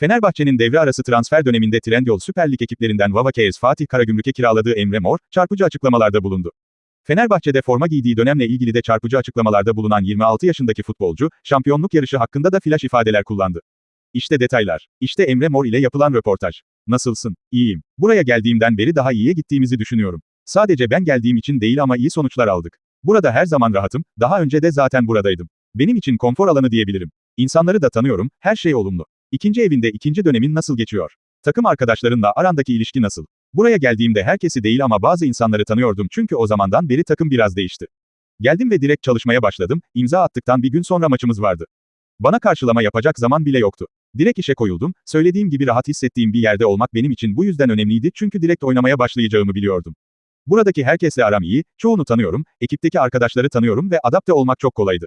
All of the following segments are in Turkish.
Fenerbahçe'nin devre arası transfer döneminde Trendyol Süper Lig ekiplerinden Vava Cares Fatih Karagümrük'e kiraladığı Emre Mor, çarpıcı açıklamalarda bulundu. Fenerbahçe'de forma giydiği dönemle ilgili de çarpıcı açıklamalarda bulunan 26 yaşındaki futbolcu, şampiyonluk yarışı hakkında da flash ifadeler kullandı. İşte detaylar. İşte Emre Mor ile yapılan röportaj. Nasılsın? İyiyim. Buraya geldiğimden beri daha iyiye gittiğimizi düşünüyorum. Sadece ben geldiğim için değil ama iyi sonuçlar aldık. Burada her zaman rahatım, daha önce de zaten buradaydım. Benim için konfor alanı diyebilirim. İnsanları da tanıyorum, her şey olumlu. İkinci evinde ikinci dönemin nasıl geçiyor? Takım arkadaşlarınla arandaki ilişki nasıl? Buraya geldiğimde herkesi değil ama bazı insanları tanıyordum çünkü o zamandan beri takım biraz değişti. Geldim ve direkt çalışmaya başladım, imza attıktan bir gün sonra maçımız vardı. Bana karşılama yapacak zaman bile yoktu. Direkt işe koyuldum, söylediğim gibi rahat hissettiğim bir yerde olmak benim için bu yüzden önemliydi çünkü direkt oynamaya başlayacağımı biliyordum. Buradaki herkesle aram iyi, çoğunu tanıyorum, ekipteki arkadaşları tanıyorum ve adapte olmak çok kolaydı.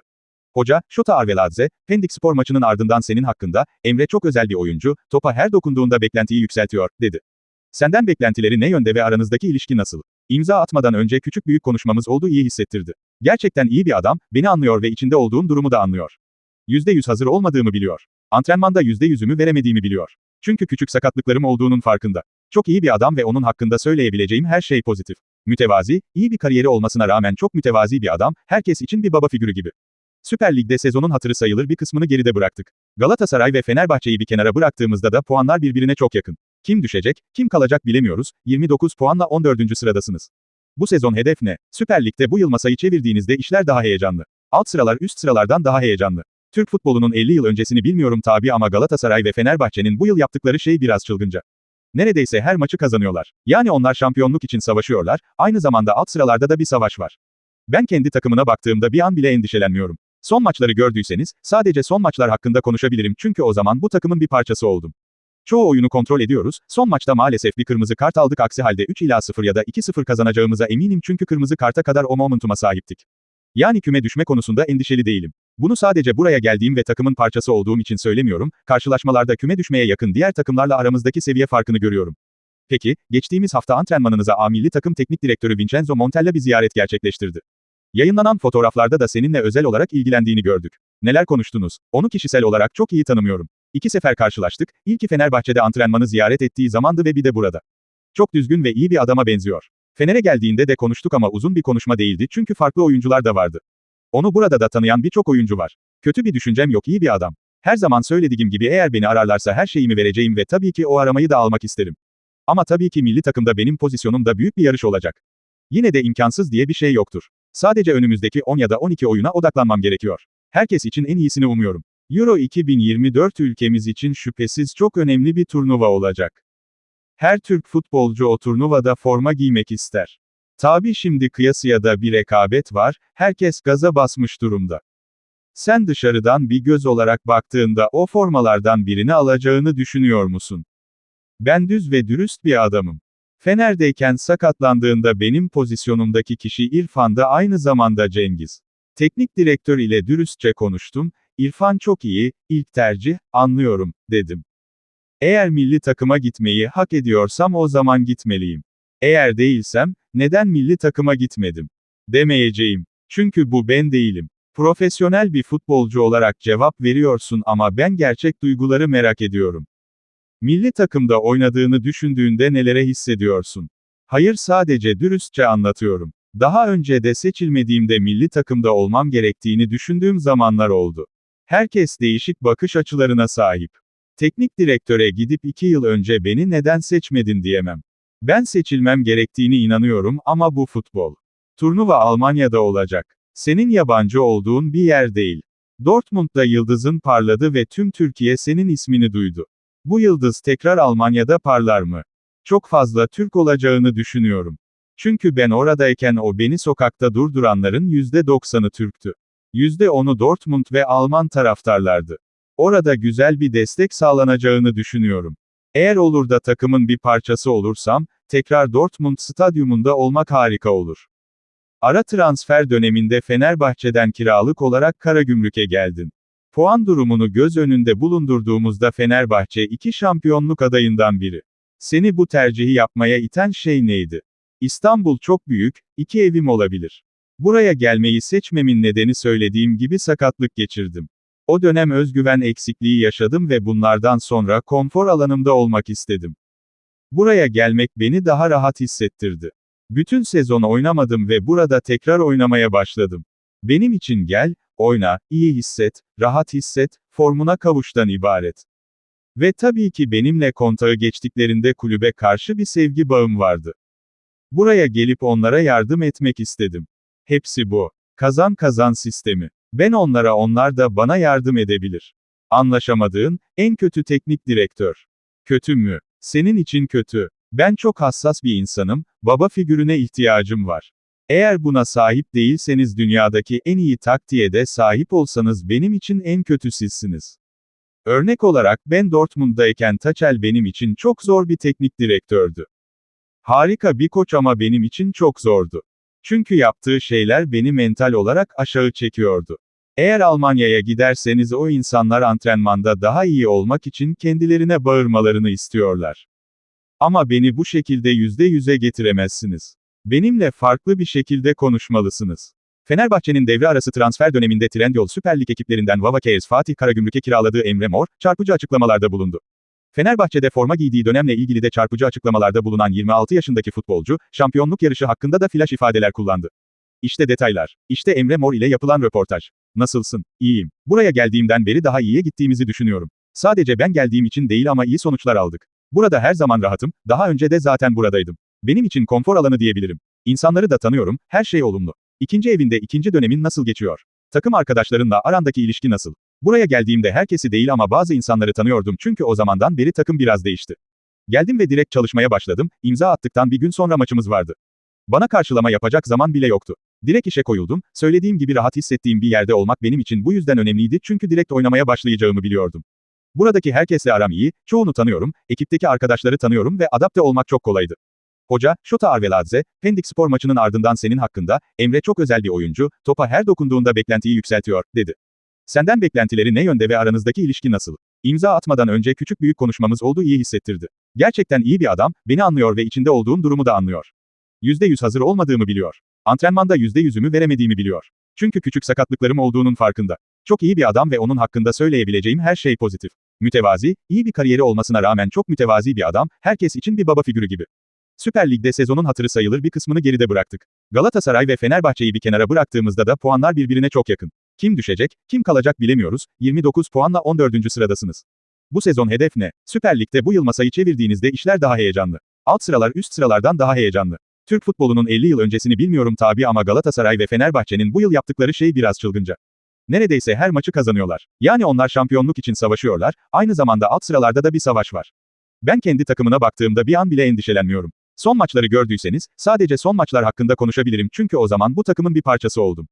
Hoca, Şota Arveladze, Pendik spor maçının ardından senin hakkında, Emre çok özel bir oyuncu, topa her dokunduğunda beklentiyi yükseltiyor, dedi. Senden beklentileri ne yönde ve aranızdaki ilişki nasıl? İmza atmadan önce küçük büyük konuşmamız oldu iyi hissettirdi. Gerçekten iyi bir adam, beni anlıyor ve içinde olduğum durumu da anlıyor. %100 hazır olmadığımı biliyor. Antrenmanda %100'ümü veremediğimi biliyor. Çünkü küçük sakatlıklarım olduğunun farkında. Çok iyi bir adam ve onun hakkında söyleyebileceğim her şey pozitif. Mütevazi, iyi bir kariyeri olmasına rağmen çok mütevazi bir adam, herkes için bir baba figürü gibi. Süper Lig'de sezonun hatırı sayılır bir kısmını geride bıraktık. Galatasaray ve Fenerbahçe'yi bir kenara bıraktığımızda da puanlar birbirine çok yakın. Kim düşecek, kim kalacak bilemiyoruz, 29 puanla 14. sıradasınız. Bu sezon hedef ne? Süper Lig'de bu yıl masayı çevirdiğinizde işler daha heyecanlı. Alt sıralar üst sıralardan daha heyecanlı. Türk futbolunun 50 yıl öncesini bilmiyorum tabi ama Galatasaray ve Fenerbahçe'nin bu yıl yaptıkları şey biraz çılgınca. Neredeyse her maçı kazanıyorlar. Yani onlar şampiyonluk için savaşıyorlar, aynı zamanda alt sıralarda da bir savaş var. Ben kendi takımına baktığımda bir an bile endişelenmiyorum. Son maçları gördüyseniz, sadece son maçlar hakkında konuşabilirim çünkü o zaman bu takımın bir parçası oldum. Çoğu oyunu kontrol ediyoruz, son maçta maalesef bir kırmızı kart aldık aksi halde 3 ila 0 ya da 2-0 kazanacağımıza eminim çünkü kırmızı karta kadar o momentuma sahiptik. Yani küme düşme konusunda endişeli değilim. Bunu sadece buraya geldiğim ve takımın parçası olduğum için söylemiyorum, karşılaşmalarda küme düşmeye yakın diğer takımlarla aramızdaki seviye farkını görüyorum. Peki, geçtiğimiz hafta antrenmanınıza A milli takım teknik direktörü Vincenzo Montella bir ziyaret gerçekleştirdi. Yayınlanan fotoğraflarda da seninle özel olarak ilgilendiğini gördük. Neler konuştunuz? Onu kişisel olarak çok iyi tanımıyorum. İki sefer karşılaştık, ilki Fenerbahçe'de antrenmanı ziyaret ettiği zamandı ve bir de burada. Çok düzgün ve iyi bir adama benziyor. Fener'e geldiğinde de konuştuk ama uzun bir konuşma değildi çünkü farklı oyuncular da vardı. Onu burada da tanıyan birçok oyuncu var. Kötü bir düşüncem yok iyi bir adam. Her zaman söylediğim gibi eğer beni ararlarsa her şeyimi vereceğim ve tabii ki o aramayı da almak isterim. Ama tabii ki milli takımda benim pozisyonum da büyük bir yarış olacak. Yine de imkansız diye bir şey yoktur. Sadece önümüzdeki 10 ya da 12 oyuna odaklanmam gerekiyor. Herkes için en iyisini umuyorum. Euro 2024 ülkemiz için şüphesiz çok önemli bir turnuva olacak. Her Türk futbolcu o turnuvada forma giymek ister. Tabi şimdi kıyasıya bir rekabet var, herkes gaza basmış durumda. Sen dışarıdan bir göz olarak baktığında o formalardan birini alacağını düşünüyor musun? Ben düz ve dürüst bir adamım. Fener'deyken sakatlandığında benim pozisyonumdaki kişi İrfan da aynı zamanda Cengiz. Teknik direktör ile dürüstçe konuştum, İrfan çok iyi, ilk tercih, anlıyorum, dedim. Eğer milli takıma gitmeyi hak ediyorsam o zaman gitmeliyim. Eğer değilsem, neden milli takıma gitmedim? Demeyeceğim. Çünkü bu ben değilim. Profesyonel bir futbolcu olarak cevap veriyorsun ama ben gerçek duyguları merak ediyorum. Milli takımda oynadığını düşündüğünde nelere hissediyorsun? Hayır sadece dürüstçe anlatıyorum. Daha önce de seçilmediğimde milli takımda olmam gerektiğini düşündüğüm zamanlar oldu. Herkes değişik bakış açılarına sahip. Teknik direktöre gidip iki yıl önce beni neden seçmedin diyemem. Ben seçilmem gerektiğini inanıyorum ama bu futbol. Turnuva Almanya'da olacak. Senin yabancı olduğun bir yer değil. Dortmund'da yıldızın parladı ve tüm Türkiye senin ismini duydu. Bu yıldız tekrar Almanya'da parlar mı? Çok fazla Türk olacağını düşünüyorum. Çünkü ben oradayken o beni sokakta durduranların %90'ı Türktü. %10'u Dortmund ve Alman taraftarlardı. Orada güzel bir destek sağlanacağını düşünüyorum. Eğer olur da takımın bir parçası olursam, tekrar Dortmund stadyumunda olmak harika olur. Ara transfer döneminde Fenerbahçe'den kiralık olarak Karagümrük'e geldin. Puan durumunu göz önünde bulundurduğumuzda Fenerbahçe iki şampiyonluk adayından biri. Seni bu tercihi yapmaya iten şey neydi? İstanbul çok büyük, iki evim olabilir. Buraya gelmeyi seçmemin nedeni söylediğim gibi sakatlık geçirdim. O dönem özgüven eksikliği yaşadım ve bunlardan sonra konfor alanımda olmak istedim. Buraya gelmek beni daha rahat hissettirdi. Bütün sezon oynamadım ve burada tekrar oynamaya başladım. Benim için gel, oyna, iyi hisset, rahat hisset, formuna kavuştan ibaret. Ve tabii ki benimle kontağı geçtiklerinde kulübe karşı bir sevgi bağım vardı. Buraya gelip onlara yardım etmek istedim. Hepsi bu. Kazan kazan sistemi. Ben onlara onlar da bana yardım edebilir. Anlaşamadığın, en kötü teknik direktör. Kötü mü? Senin için kötü. Ben çok hassas bir insanım, baba figürüne ihtiyacım var. Eğer buna sahip değilseniz dünyadaki en iyi taktiğe de sahip olsanız benim için en kötü sizsiniz. Örnek olarak ben Dortmund'dayken Tuchel benim için çok zor bir teknik direktördü. Harika bir koç ama benim için çok zordu. Çünkü yaptığı şeyler beni mental olarak aşağı çekiyordu. Eğer Almanya'ya giderseniz o insanlar antrenmanda daha iyi olmak için kendilerine bağırmalarını istiyorlar. Ama beni bu şekilde yüzde yüze getiremezsiniz. Benimle farklı bir şekilde konuşmalısınız. Fenerbahçe'nin devre arası transfer döneminde Trendyol Süper Lig ekiplerinden Vava Cares Fatih Karagümrük'e kiraladığı Emre Mor, çarpıcı açıklamalarda bulundu. Fenerbahçe'de forma giydiği dönemle ilgili de çarpıcı açıklamalarda bulunan 26 yaşındaki futbolcu, şampiyonluk yarışı hakkında da flash ifadeler kullandı. İşte detaylar. İşte Emre Mor ile yapılan röportaj. Nasılsın? İyiyim. Buraya geldiğimden beri daha iyiye gittiğimizi düşünüyorum. Sadece ben geldiğim için değil ama iyi sonuçlar aldık. Burada her zaman rahatım, daha önce de zaten buradaydım. Benim için konfor alanı diyebilirim. İnsanları da tanıyorum, her şey olumlu. İkinci evinde ikinci dönemin nasıl geçiyor? Takım arkadaşlarınla arandaki ilişki nasıl? Buraya geldiğimde herkesi değil ama bazı insanları tanıyordum çünkü o zamandan beri takım biraz değişti. Geldim ve direkt çalışmaya başladım, imza attıktan bir gün sonra maçımız vardı. Bana karşılama yapacak zaman bile yoktu. Direkt işe koyuldum, söylediğim gibi rahat hissettiğim bir yerde olmak benim için bu yüzden önemliydi çünkü direkt oynamaya başlayacağımı biliyordum. Buradaki herkesle aram iyi, çoğunu tanıyorum, ekipteki arkadaşları tanıyorum ve adapte olmak çok kolaydı. Hoca, Şota Arveladze, Pendik spor maçının ardından senin hakkında, Emre çok özel bir oyuncu, topa her dokunduğunda beklentiyi yükseltiyor, dedi. Senden beklentileri ne yönde ve aranızdaki ilişki nasıl? İmza atmadan önce küçük büyük konuşmamız oldu iyi hissettirdi. Gerçekten iyi bir adam, beni anlıyor ve içinde olduğum durumu da anlıyor. %100 hazır olmadığımı biliyor. Antrenmanda %100'ümü veremediğimi biliyor. Çünkü küçük sakatlıklarım olduğunun farkında. Çok iyi bir adam ve onun hakkında söyleyebileceğim her şey pozitif. Mütevazi, iyi bir kariyeri olmasına rağmen çok mütevazi bir adam, herkes için bir baba figürü gibi. Süper Lig'de sezonun hatırı sayılır bir kısmını geride bıraktık. Galatasaray ve Fenerbahçe'yi bir kenara bıraktığımızda da puanlar birbirine çok yakın. Kim düşecek, kim kalacak bilemiyoruz, 29 puanla 14. sıradasınız. Bu sezon hedef ne? Süper Lig'de bu yıl masayı çevirdiğinizde işler daha heyecanlı. Alt sıralar üst sıralardan daha heyecanlı. Türk futbolunun 50 yıl öncesini bilmiyorum tabi ama Galatasaray ve Fenerbahçe'nin bu yıl yaptıkları şey biraz çılgınca. Neredeyse her maçı kazanıyorlar. Yani onlar şampiyonluk için savaşıyorlar, aynı zamanda alt sıralarda da bir savaş var. Ben kendi takımına baktığımda bir an bile endişelenmiyorum. Son maçları gördüyseniz, sadece son maçlar hakkında konuşabilirim çünkü o zaman bu takımın bir parçası oldum.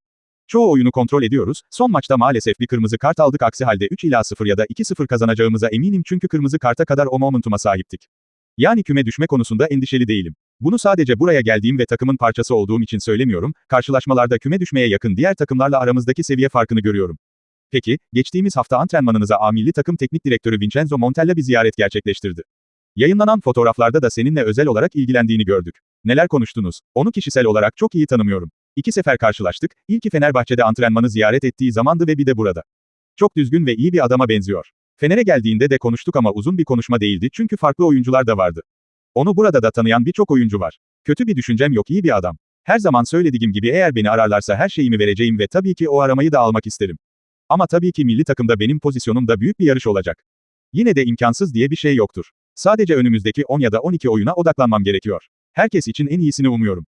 Çoğu oyunu kontrol ediyoruz, son maçta maalesef bir kırmızı kart aldık aksi halde 3 ila 0 ya da 2-0 kazanacağımıza eminim çünkü kırmızı karta kadar o momentuma sahiptik. Yani küme düşme konusunda endişeli değilim. Bunu sadece buraya geldiğim ve takımın parçası olduğum için söylemiyorum, karşılaşmalarda küme düşmeye yakın diğer takımlarla aramızdaki seviye farkını görüyorum. Peki, geçtiğimiz hafta antrenmanınıza A milli takım teknik direktörü Vincenzo Montella bir ziyaret gerçekleştirdi. Yayınlanan fotoğraflarda da seninle özel olarak ilgilendiğini gördük. Neler konuştunuz? Onu kişisel olarak çok iyi tanımıyorum. İki sefer karşılaştık, ilki Fenerbahçe'de antrenmanı ziyaret ettiği zamandı ve bir de burada. Çok düzgün ve iyi bir adama benziyor. Fener'e geldiğinde de konuştuk ama uzun bir konuşma değildi çünkü farklı oyuncular da vardı. Onu burada da tanıyan birçok oyuncu var. Kötü bir düşüncem yok iyi bir adam. Her zaman söylediğim gibi eğer beni ararlarsa her şeyimi vereceğim ve tabii ki o aramayı da almak isterim. Ama tabii ki milli takımda benim pozisyonum da büyük bir yarış olacak. Yine de imkansız diye bir şey yoktur. Sadece önümüzdeki 10 ya da 12 oyuna odaklanmam gerekiyor. Herkes için en iyisini umuyorum.